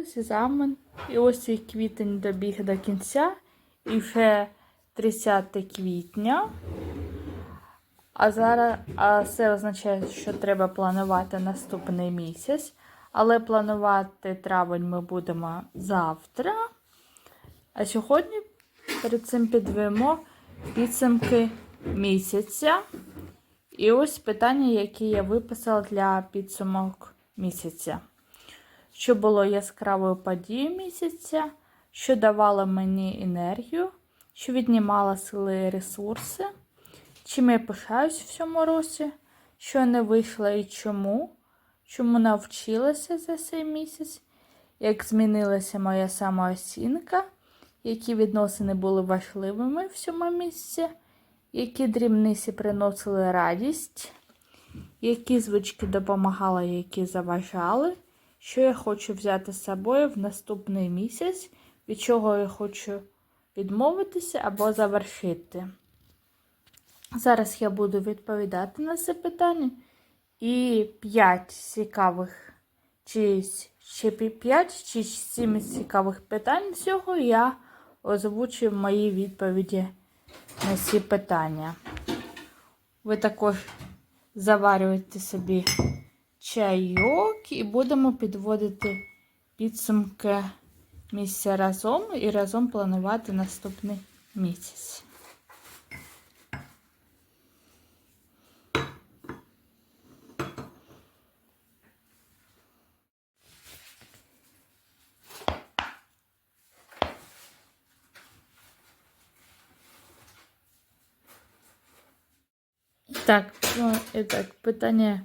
Ось екзамен. І ось і квітень добіг до кінця. І вже 30 квітня. А зараз а це означає, що треба планувати наступний місяць. Але планувати травень ми будемо завтра. А сьогодні перед цим підвемо підсумки місяця. І ось питання, які я виписала для підсумок місяця. Що було яскравою подією місяця, що давало мені енергію, що віднімала сили і ресурси, чим я пишаюсь в цьому році, що не вийшло і чому, чому навчилася за цей місяць, як змінилася моя самооцінка, які відносини були важливими в цьому місці, які дрібниці приносили радість, які звички допомагали, які заважали, що я хочу взяти з собою в наступний місяць, від чого я хочу відмовитися або завершити. Зараз я буду відповідати на це питання. І 5 цікавих, чи ще 5 чи 7 цікавих питань цього я озвучу мої відповіді на ці питання. Ви також заварюєте собі чайок і будемо підводити підсумки місця разом і разом планувати наступний місяць. Так, ну, і так, питання.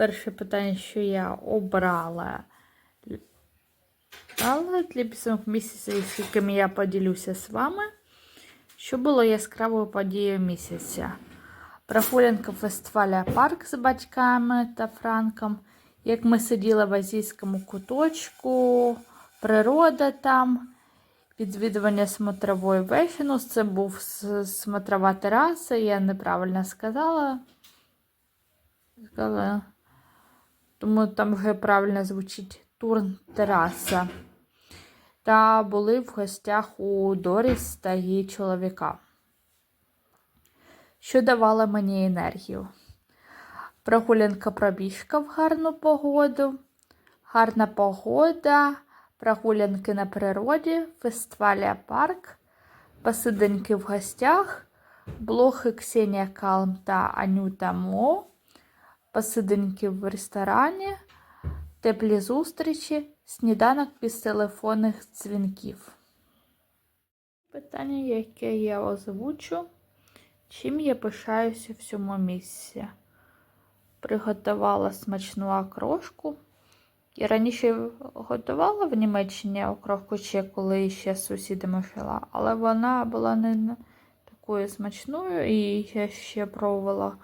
Перше питання, що я обрала. Але для підсумок місяця, з якими я поділюся з вами. Що було яскравою подією місяця? Прогулянка фестиваля парк з батьками та Франком. Як ми сиділи в азійському куточку, природа там, відвідування смотрової вешину. Це був смотрова тераса, я неправильно сказала. Сказала. Тому там вже правильно звучить турн тераса. Та були в гостях у Доріс та її чоловіка. Що давало мені енергію? Прогулянка пробіжка в гарну погоду, гарна погода, прогулянки на природі, фестиваля парк, посиденьки в гостях, блоги Ксенія Калм та Анюта Мо, посиденьки в ресторані, теплі зустрічі, сніданок без телефонних дзвінків. Питання, яке я озвучу, чим я пишаюся в цьому місці. Приготувала смачну окрошку. Я раніше готувала в Німеччині окрошку ще коли ще з сусідами жила, але вона була не такою смачною, і я ще пробувала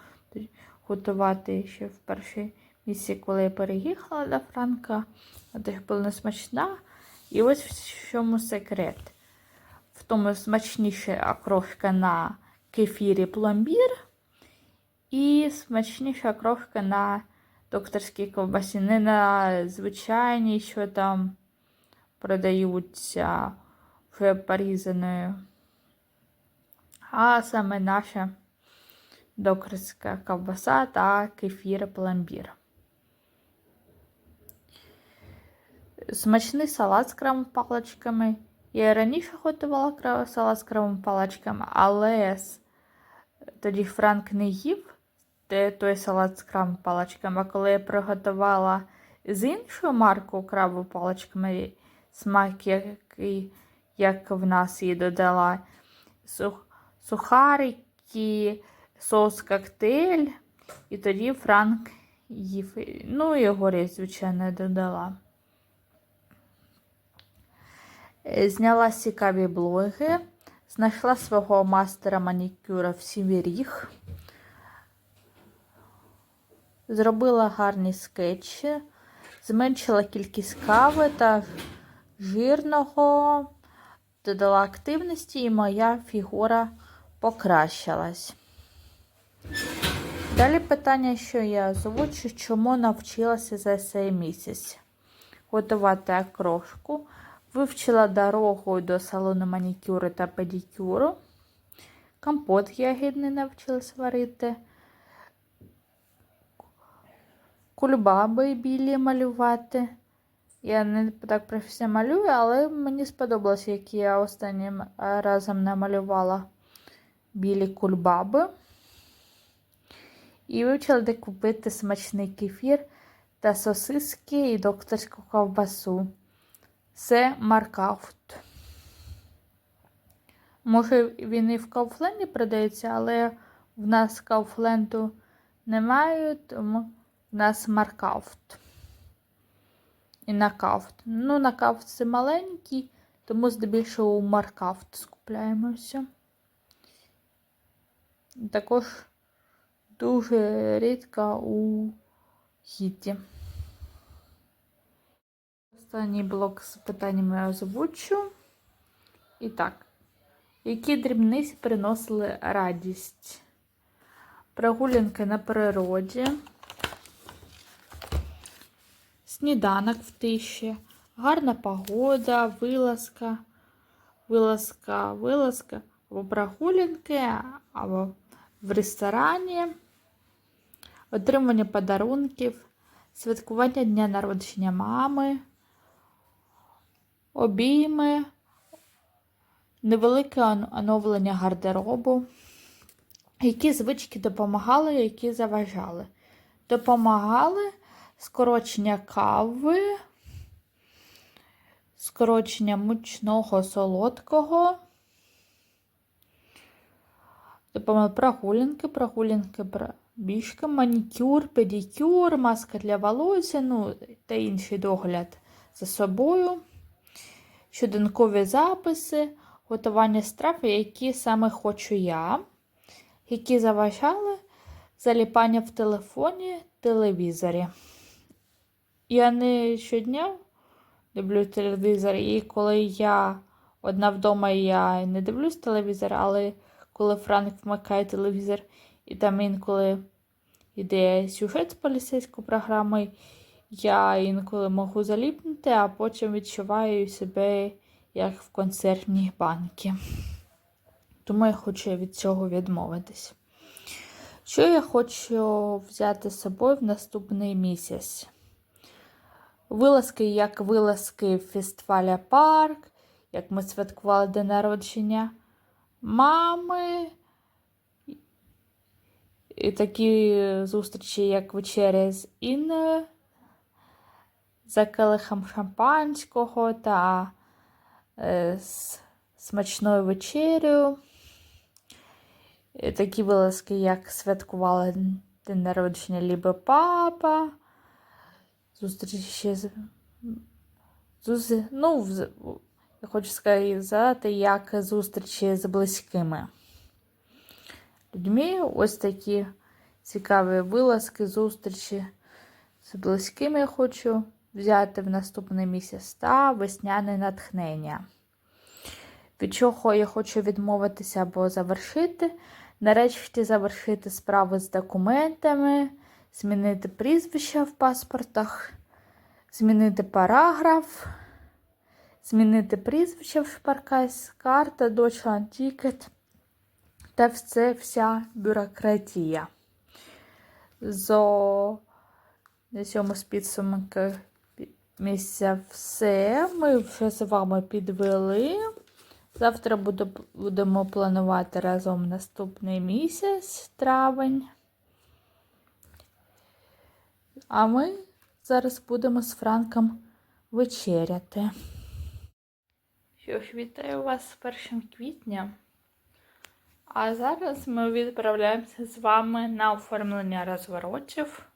готувати ще в першій місці, коли я переїхала до Франка. Теж була несмачна. І ось в чому секрет. В тому смачніша окрошка на кефірі пломбір і смачніша окрошка на докторській ковбасі. Не на звичайній, що там продаються вже порізаною. А саме наша докторська ковбаса та кефір пломбір. Смачний салат з крем паличками. Я раніше готувала салат з крем паличками, але тоді Франк не їв той салат з крем паличками. А коли я приготувала з іншою маркою краву паличками, смак, який, як в нас її додала, сух, сухарики, соус коктейль, і тоді Франк їв. Ну, і горі, звичайно, додала. Е, Зняла цікаві блоги, знайшла свого мастера манікюра в Сіверіг, зробила гарні скетчі, зменшила кількість кави та жирного, додала активності, і моя фігура покращилась. Далі питання, що я озвучу, чому навчилася за цей місяць. готувати окрошку. Вивчила дорогу до салону манікюру та педикюру. Компот ягідний навчилась варити. Кульбаби білі малювати. Я не так професійно малюю, але мені сподобалось, як я останнім разом намалювала білі кульбаби. І вивчила, де купити смачний кефір та сосиски і докторську ковбасу. Це маркаут. Може, він і в Кауфленді продається, але в нас Кауфленду немає, тому в нас маркаут. І накафт. Ну, накафт це маленький, тому здебільшого у маркафт скупляємося. Також дуже рідко у хіті. Останній блок з питаннями я озвучу. І так, які дрібниці приносили радість? Прогулянки на природі, сніданок в тиші, гарна погода, вилазка, вилазка, вилазка, або прогулянки, або в ресторані, отримання подарунків, святкування дня народження мами, обійми, невелике оновлення гардеробу. Які звички допомагали, які заважали? Допомагали скорочення кави, скорочення мучного солодкого, допомогли прогулянки, прогулянки пробіжки, манікюр, педикюр, маска для волосся, ну та інший догляд за собою, щоденкові записи, готування страв, які саме хочу я, які заважали заліпання в телефоні, телевізорі. Я не щодня люблю телевізор, і коли я одна вдома, я не дивлюсь телевізор, але коли Франк вмикає телевізор, і там інколи йде сюжет з поліцейської програми, я інколи можу заліпнути, а потім відчуваю себе як в консервній банці. Тому я хочу від цього відмовитись. Що я хочу взяти з собою в наступний місяць? Вилазки, як вилазки фестиваля парк, як ми святкували день народження мами. І такі зустрічі, як вечеря з Інною, за келихом шампанського та е, з смачною вечерею. І такі вилазки, як святкували день народження Ліби Папа, зустрічі з. зуз- Ну, я хочу сказати, як зустрічі з близькими людьми. Ось такі цікаві вилазки, зустрічі з близькими я хочу взяти в наступний місяць та весняне натхнення. Від чого я хочу відмовитися або завершити. Нарешті завершити справи з документами, змінити прізвища в паспортах, змінити параграф, змінити прізвище в шпаркась, карта, Deutschland Ticket та все, вся бюрократія. Зо на цьому з підсумки місця все. Ми вже з вами підвели. Завтра будемо планувати разом наступний місяць, травень. А ми зараз будемо з Франком вечеряти. Що ж, вітаю вас з 1 квітня. А зараз ми відправляємося з вами на оформлення розворотів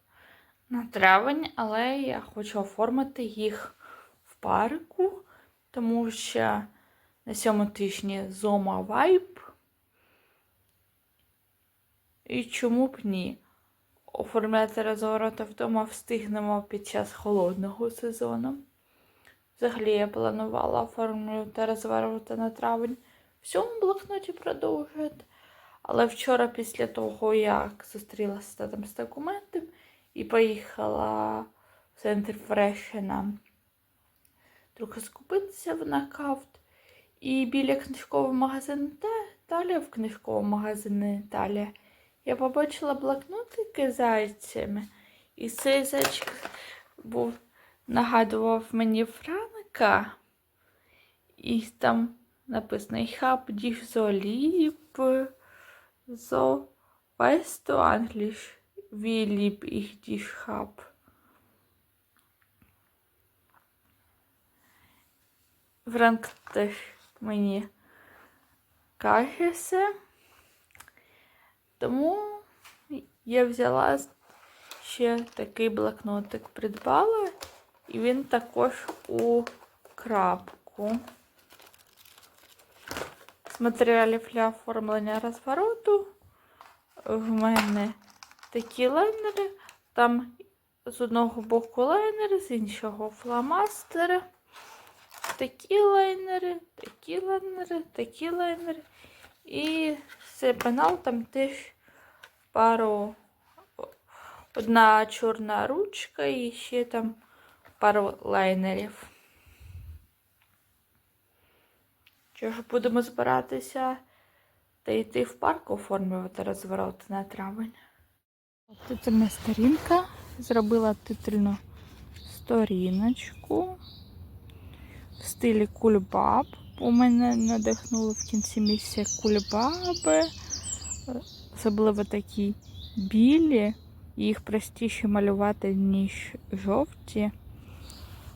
на травень, але я хочу оформити їх в парку, тому що на цьому тижні Зома Вайб. І чому б ні? Оформляти розвороти вдома встигнемо під час холодного сезону. Взагалі я планувала оформлювати розвороти на травень в блокноті продовжувати. Але вчора, після того, як зустрілася з татом з документом і поїхала в центр Фрешена трохи скупитися в нокаут. І біля книжкового магазину та далі в книжковому магазині далі. Я побачила блокнотики з зайцями. І цей зайчик був, нагадував мені Франка. І там написано Ich habe dich so lieb, so weißt du eigentlich, wie lieb ich. Франк теж мені каже все. Тому я взяла ще такий блокнотик, придбала, і він також у крапку. Матеріалів для оформлення розвороту в мене такі лайнери. Там з одного боку лайнери, з іншого фломастери. Такі лайнери, такі лайнери, такі лайнери. І цей пенал там теж пару. Одна чорна ручка і ще там пару лайнерів. Що будемо збиратися та йти в парк оформлювати розворот на травень. Титульна сторінка. Зробила титульну сторіночку в стилі кульбаб. У мене надихнули в кінці місця кульбаби. Особливо такі білі. Їх простіше малювати, ніж жовті.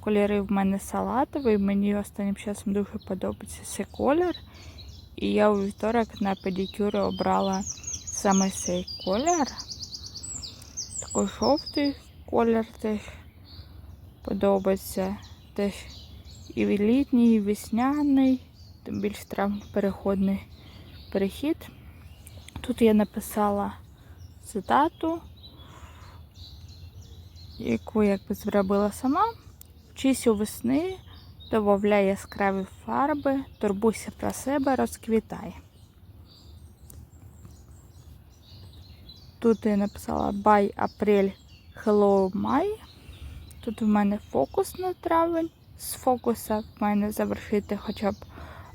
Кольори в мене салатовий, мені останнім часом дуже подобається цей колір. І я у вівторок на педикюрі обрала саме цей колір. Такий жовтий колір теж подобається. Теж і літній, і весняний, тим більш переходний перехід. Тут я написала цитату, яку якби зробила сама. Вчись у весни, додавай яскраві фарби, турбуйся про себе, розквітай. Тут я написала By апрель Hello Май. Тут в мене фокус на травень. З фокуса в мене завершити хоча б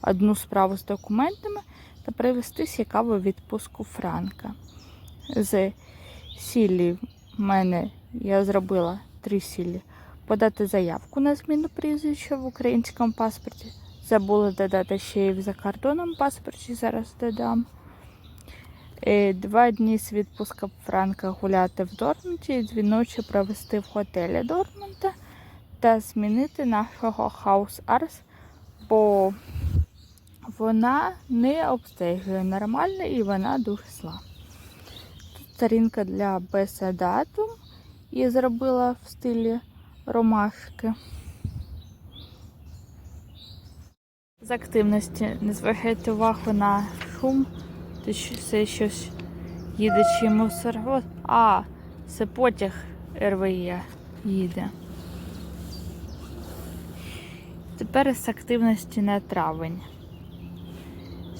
одну справу з документами та привезти цікаву відпустку Франка. З сілі в мене я зробила три сілі. Подати заявку на зміну прізвища в українському паспорті. Забула додати ще й в закордонному паспорті, зараз додам. Е, Два дні з відпуска Франка гуляти в Дортмунді і дві ночі провести в готелі Дортмунда та змінити нашого хаус Арс, бо вона не обстежує нормально і вона дуже зла. Тут сторінка для беседату і зробила в стилі ромашки. З активності не звертайте увагу на шум, то це щось їде чи мусорвоз. А, це потяг РВЄ їде. Тепер з активності на травень.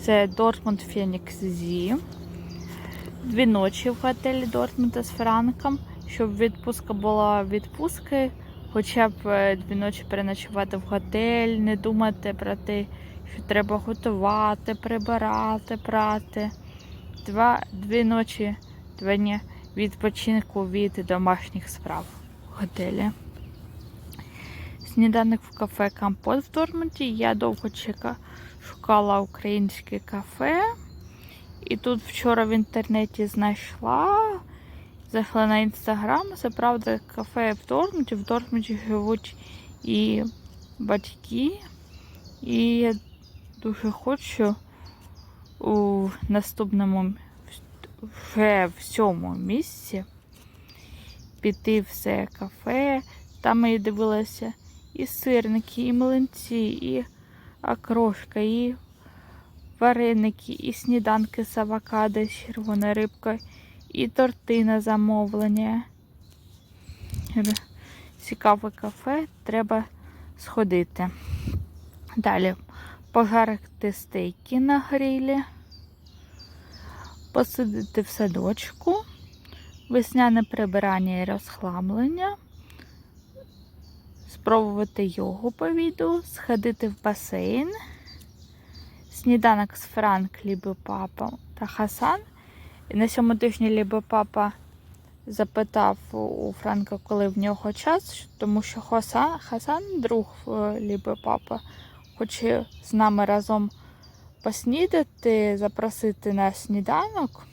Це Дортмунд Фенікс Зі. Дві ночі в готелі Дортмунда з Франком, щоб відпустка була відпусткою. Хоча б е, дві ночі переночувати в готель, не думати про те, що треба готувати, прибирати, прати. Два, Дві ночі два дні відпочинку від домашніх справ в готелі. Сніданок в кафе Компот в Дормонті. Я довго чека, шукала українське кафе. І тут вчора в інтернеті знайшла. Зайшла на інстаграм. Це правда кафе в Дортмунді. В Дортмунді живуть і батьки. І я дуже хочу у наступному вже в цьому місці піти в це кафе. Там я дивилася і сирники, і млинці, і окрошка, і вареники, і сніданки з авокадо, з червоною рибкою, і торти на замовлення. Цікаве кафе, треба сходити. Далі пожарити стейки на грилі, посидити в садочку, весняне прибирання і розхламлення спробувати йогу по відео, сходити в басейн, сніданок з Франк, Лібо Папа та Хасан. І на цьому тижні Лібо Папа запитав у Франка, коли в нього час, тому що Хасан, Хасан друг е, Лібо Папа, хоче з нами разом поснідати, запросити на сніданок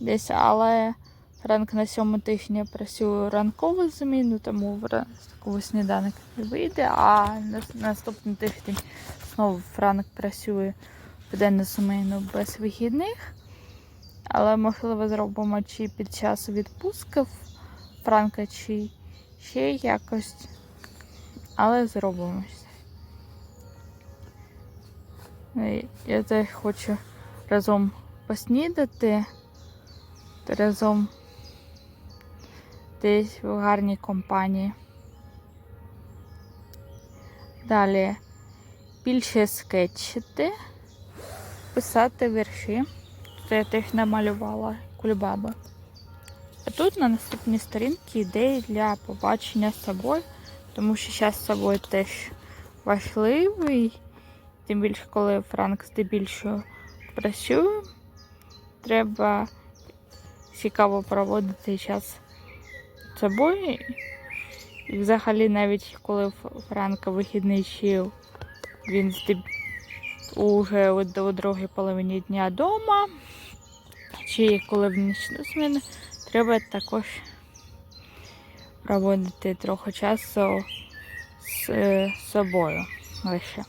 десь, але Франк на сьому тижні працює ранкову зміну, тому ранковий сніданок не вийде, а на наступний тиждень знову Франк працює в денну зміну без вихідних. Але можливо зробимо чи під час відпусків Франка, чи ще якось. Але зробимо. Я теж хочу разом поснідати, разом десь в гарній компанії. Далі більше скетчити, писати вірші. Це я теж намалювала кульбаби. А тут на наступній сторінці ідеї для побачення з собою, тому що час з собою теж важливий. Тим більше, коли Франк здебільшого працює, треба цікаво проводити час з собою. І взагалі навіть коли Франка вихідний чи він здеб... уже у другій половині дня вдома, чи коли в нічну зміну, треба також проводити трохи часу з е, собою лише.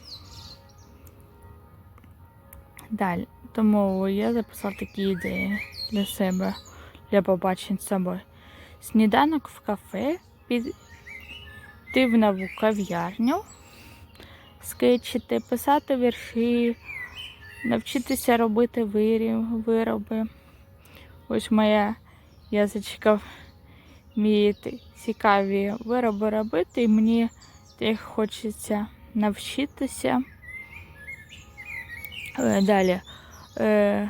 Далі. Тому я записала такі ідеї для себе, для побачень з собою. Сніданок в кафе, піти в нову кав'ярню, скетчити, писати вірші, навчитися робити вироби. Ось моя язичка вміє цікаві вироби робити, і мені теж хочеться навчитися. Е, Далі. Е,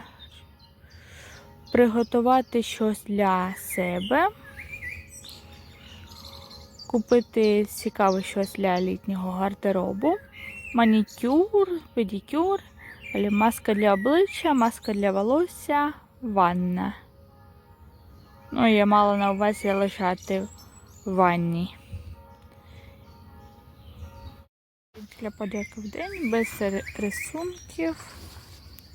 приготувати щось для себе, купити цікаве щось для літнього гардеробу, манікюр, педикюр, маска для обличчя, маска для волосся, ванна. Ну, я мала на увазі лежати в ванні. Для подяки в день без рисунків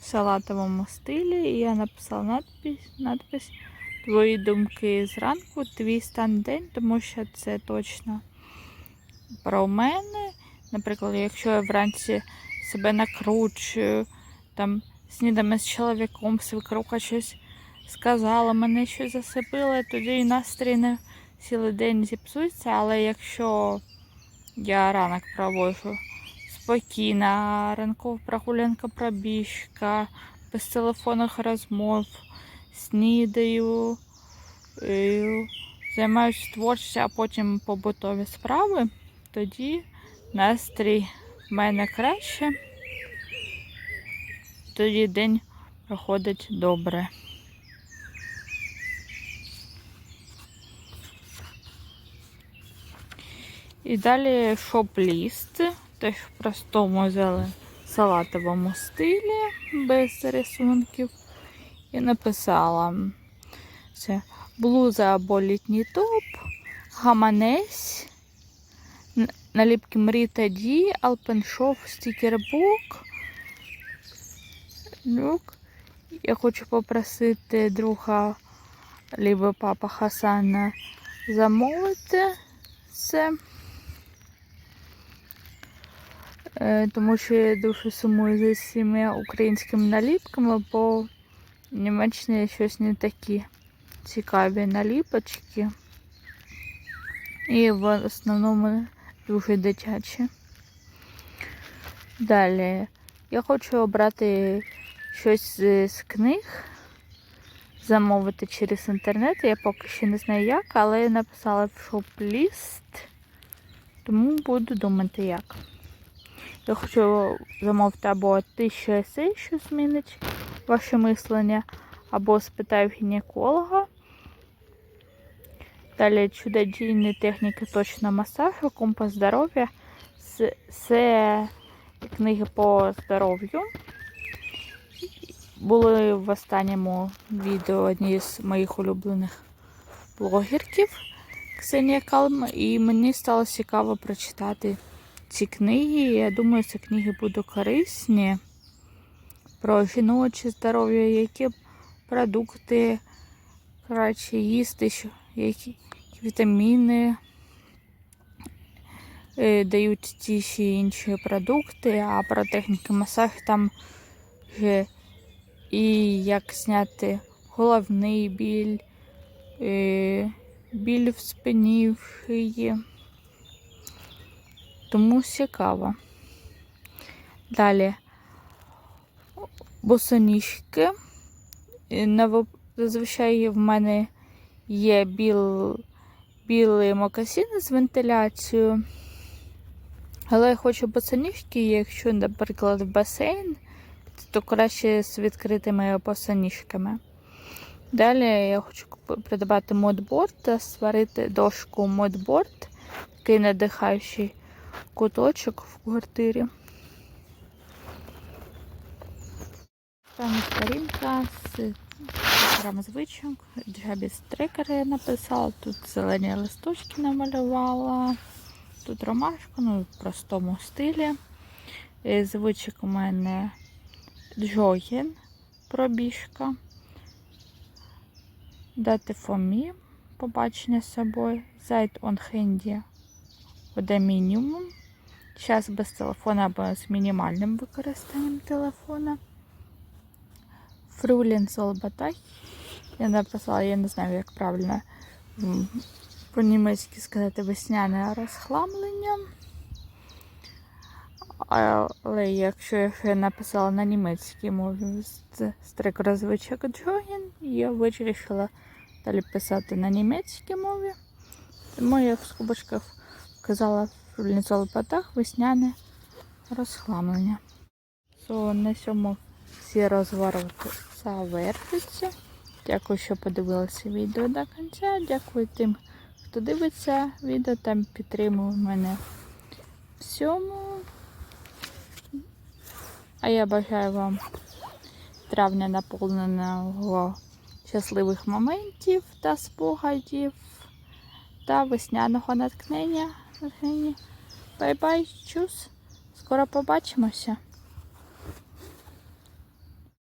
в салатовому стилі. І я написала надпис, надпис Твої думки зранку, твій стан день, тому що це точно про мене. Наприклад, якщо я вранці себе накручую, там снідами з чоловіком, свекруха щось сказала, мене щось засипило, тоді і настрій на цілий день зіпсується, але якщо я ранок проводжу спокійна, ранкова прогулянка пробіжка, без телефонних розмов, снідаю, е, займаюся творчістю, а потім побутові справи, тоді настрій в мене краще, тоді день проходить добре. І далі шоп-ліст, теж в простому зелен салатовому стилі, без рисунків. І написала це блуза або літній топ, гаманець, наліпки Мріта Ді, Алпеншоф, стікербук. Люк. Я хочу попросити друга либо папа Хасана замовити це. Е, тому що я дуже сумую за всіма українськими наліпками, бо в Німеччині щось не такі цікаві наліпочки. І в основному дуже дитячі. Далі я хочу обрати щось з книг, замовити через інтернет. Я поки що не знаю як, але я написала в шоп-ліст, тому буду думати як. Я хочу замовити або тисячу есей, що змінить ваше мислення, або спитаю гінеколога, Далі чудодійні техніки точного масажу, компас здоров'я. Це книги по здоров'ю. Були в останньому відео одні з моїх улюблених блогерків Ксенія Калм, і мені стало цікаво прочитати ці книги. Я думаю, ці книги будуть корисні про жіноче здоров'я, які продукти краще їсти, які вітаміни е, дають ті чи інші продукти, а про техніки масажу там вже і як зняти головний біль, е, біль в спині, в шиї. Тому цікаво. Далі босоніжки. Е, Зазвичай в мене є біл, білий мокасин з вентиляцією. Але я хочу босоніжки, якщо, наприклад, в басейн, то краще з відкритими босоніжками. Далі я хочу придбати модборд та сварити дошку модборд, такий надихаючий куточок в квартирі. Остання сторінка з програми звичок. Джабі стрикери я написала. Тут зелені листочки намалювала. Тут ромашку, ну в простому стилі. Е, Звичок у мене джогін, пробіжка. Дати фомі, побачення з собою. Зайд он хенді буде мінімум. Час без телефона або з мінімальним використанням телефона. Фрулін Солбатай. Я написала, я не знаю, як правильно по-німецьки сказати весняне розхламлення. Але якщо я ще написала на німецькій мові стрик розвичок Джогін, я вирішила далі писати на німецькій мові. Тому я в скобочках вказала Фрулін Солбатах весняне розхламлення. So, на цьому всі розвороти завершуються. Дякую, що подивилися відео до кінця. Дякую тим, хто дивиться відео та підтримує мене в всьому. А я бажаю вам травня наповненого щасливих моментів та спогадів та весняного натхнення. Бай-бай, чус! Скоро побачимося!